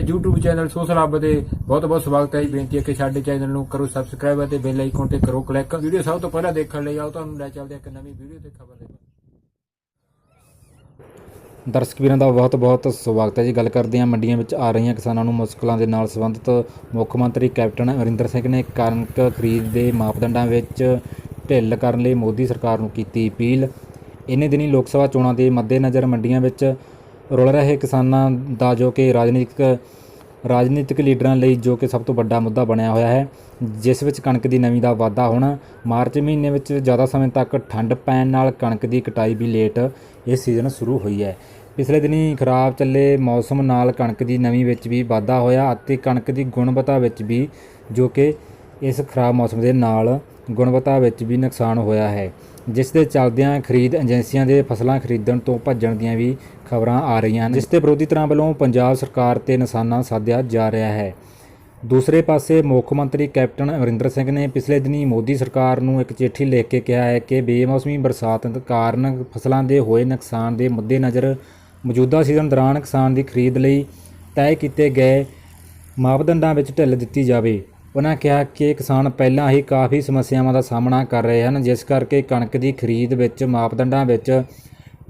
YouTube channel social ਹੱਬ ਬਹੁਤ ਬਹੁਤ ਸਵਾਗਤ ਹੈ ਜੀ। ਬੇਨਤੀ ਹੈ ਕਿ ਸਾਡੇ ਚੈਨਲ ਨੂੰ ਕਰੋ ਸਬਸਕ੍ਰਾਈਬ ਅਤੇ ਬੈਲ ਆਈਕਨ ਤੇ ਕਰੋ ਕਲਿੱਕ ਵੀਡੀਓ ਸਭ ਤੋਂ ਪਹਿਲਾਂ ਦੇਖਣ ਲਈ ਆਓ, ਤੁਹਾਨੂੰ ਲੈ ਚੱਲਦੇ ਇੱਕ ਨਵੀਂ ਵੀਡੀਓ ਤੇ ਖਬਰ ਦੇ ਦਰਸ਼ਕ ਵੀਰਾਂ ਦਾ ਬਹੁਤ ਬਹੁਤ ਸਵਾਗਤ ਹੈ ਜੀ। ਗੱਲ ਕਰਦੇ ਹਾਂ ਮੰਡੀਆਂ ਵਿੱਚ ਆ ਰਹੀਆਂ ਕਿਸਾਨਾਂ ਨੂੰ ਮੁਸ਼ਕਲਾਂ ਦੇ ਨਾਲ ਸੰਬੰਧਿਤ। ਮੁੱਖ ਮੰਤਰੀ ਕੈਪਟਨ ਅਮਰਿੰਦਰ ਸਿੰਘ ਨੇ ਕਣਕ ਖਰੀਦ ਦੇ ਮਾਪਦੰਡਾਂ ਵਿੱਚ ਢਿੱਲ ਕਰਨ ਲਈ ਮੋਦੀ ਸਰਕਾਰ ਨੂੰ ਕੀਤੀ ਅਪੀਲ। ਇਨੇ ਦਿਨੀ ਲੋਕ ਸਭਾ ਚੋਣਾਂ ਦੇ ਮੱਦੇਨਜ਼ਰ ਮੰਡੀਆਂ ਵਿੱਚ ਰੁਲ ਰਹੇ ਕਿਸਾਨਾਂ ਦਾ ਜੋ ਕਿ ਰਾਜਨੀਤਿਕ ਰਾਜਨੀਤਿਕ ਲੀਡਰਾਂ ਲਈ ਜੋ ਕਿ ਸਭ ਤੋਂ ਵੱਡਾ ਮੁੱਦਾ ਬਣਿਆ ਹੋਇਆ ਹੈ, ਜਿਸ ਵਿੱਚ ਕਣਕ ਦੀ ਨਮੀ ਦਾ ਵਾਧਾ ਹੋਣਾ, ਮਾਰਚ ਮਹੀਨੇ ਵਿੱਚ ਜ਼ਿਆਦਾ ਸਮੇਂ ਤੱਕ ਠੰਡ ਪੈਣ ਨਾਲ ਕਣਕ ਦੀ ਕਟਾਈ ਵੀ ਲੇਟ ਇਸ ਸੀਜ਼ਨ ਸ਼ੁਰੂ ਹੋਈ ਹੈ। ਪਿਛਲੇ ਦਿਨੀ ਖਰਾਬ ਚੱਲੇ ਮੌਸਮ ਨਾਲ ਕਣਕ ਦੀ ਨਮੀ ਵਿੱਚ ਵੀ ਵਾਧਾ ਹੋਇਆ ਅਤੇ ਕਣਕ ਦੀ ਗੁਣਵੱਤਾ ਵਿੱਚ ਵੀ ਜੋ ਕਿ ਇਸ ਖਰਾਬ ਮੌਸਮ ਦੇ ਨਾਲ ਗੁਣਵੱਤਾ ਵਿੱਚ ਵੀ ਨੁਕਸਾਨ ਹੋਇਆ ਹੈ, ਜਿਸ ਦੇ ਚਲਦਿਆਂ ਖਰੀਦ ਏਜੰਸੀਆਂ ਦੇ ਫਸਲਾਂ ਖਰੀਦਣ ਤੋਂ ਭੱਜਣ ਦੀਆਂ ਵੀ ਖਬਰਾਂ ਆ ਰਹੀਆਂ ਹਨ, ਜਿਸ ਤੇ ਵਿਰੋਧੀ ਧਿਰਾਂ ਵੱਲੋਂ ਪੰਜਾਬ ਸਰਕਾਰ ਤੇ ਨਿਸ਼ਾਨਾ ਸਾਧਿਆ ਜਾ ਰਿਹਾ ਹੈ। ਦੂਸਰੇ ਪਾਸੇ ਮੁੱਖ ਮੰਤਰੀ ਕੈਪਟਨ ਅਮਰਿੰਦਰ ਸਿੰਘ ਨੇ ਪਿਛਲੇ ਦਿਨੀ ਮੋਦੀ ਸਰਕਾਰ ਨੂੰ ਇੱਕ ਚਿੱਠੀ ਲਿਖ ਕੇ ਕਿਹਾ ਹੈ ਕਿ ਬੇਮੌਸਮੀ ਬਰਸਾਤ ਕਾਰਨ ਫਸਲਾਂ ਦੇ ਹੋਏ ਨੁਕਸਾਨ ਦੇ ਮੱਦੇਨਜ਼ਰ ਮੌਜੂਦਾ ਸੀਜ਼ਨ ਦੌਰਾਨ ਕਿਸਾਨ ਦੀ ਖਰੀਦ ਲਈ ਤੈਅ ਕੀਤੇ ਗਏ ਮਾਪਦੰਡਾਂ ਵਿੱਚ ਢਿੱਲ ਦਿੱਤੀ ਜਾਵੇ। ਉਹਨਾਂ ਕਿਹਾ ਕਿ ਕਿਸਾਨ ਪਹਿਲਾਂ ਹੀ ਕਾਫੀ ਸਮੱਸਿਆਵਾਂ ਦਾ ਸਾਹਮਣਾ ਕਰ ਰਹੇ ਹਨ, ਜਿਸ ਕਰਕੇ ਕਣਕ ਦੀ ਖਰੀਦ ਵਿੱਚ, ਮਾਪਦੰਡਾਂ ਵਿੱਚ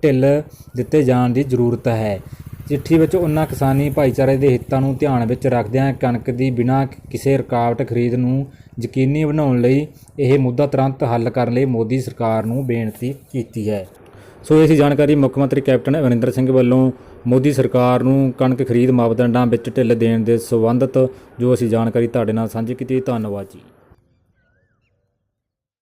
ਢਿੱਲ ਦਿੱਤੇ ਜਾਣ ਦੀ ਜ਼ਰੂਰਤ ਹੈ। ਚਿੱਠੀ ਵਿੱਚ ਉਹਨਾਂ ਕਿਸਾਨੀ ਭਾਈਚਾਰੇ ਦੇ ਹਿੱਤਾਂ ਨੂੰ ਧਿਆਨ ਵਿੱਚ ਰੱਖਦਿਆਂ ਕਣਕ ਦੀ ਬਿਨਾਂ ਕਿਸੇ ਰੁਕਾਵਟ ਖਰੀਦ ਨੂੰ ਯਕੀਨੀ ਬਣਾਉਣ ਲਈ ਇਹ ਮੁੱਦਾ ਤੁਰੰਤ ਹੱਲ ਕਰਨ ਲਈ ਮੋਦੀ ਸਰਕਾਰ ਨੂੰ ਬੇਨਤੀ ਕੀਤੀ ਹੈ। ਸੋ ਇਹ ਸੀ ਜਾਣਕਾਰੀ ਮੁੱਖ ਮੰਤਰੀ ਕੈਪਟਨ ਅਮਰਿੰਦਰ ਸਿੰਘ ਵੱਲੋਂ ਮੋਦੀ ਸਰਕਾਰ ਨੂੰ ਕਣਕ ਖਰੀਦ ਮਾਪਦੰਡਾਂ ਵਿੱਚ ਢਿੱਲ ਦੇਣ ਦੇ ਸੰਬੰਧਤ ਜੋ ਅਸੀਂ ਜਾਣਕਾਰੀ ਤੁਹਾਡੇ ਨਾਲ ਸਾਂਝੀ ਕੀਤੀ, ਧੰਨਵਾਦ ਜੀ।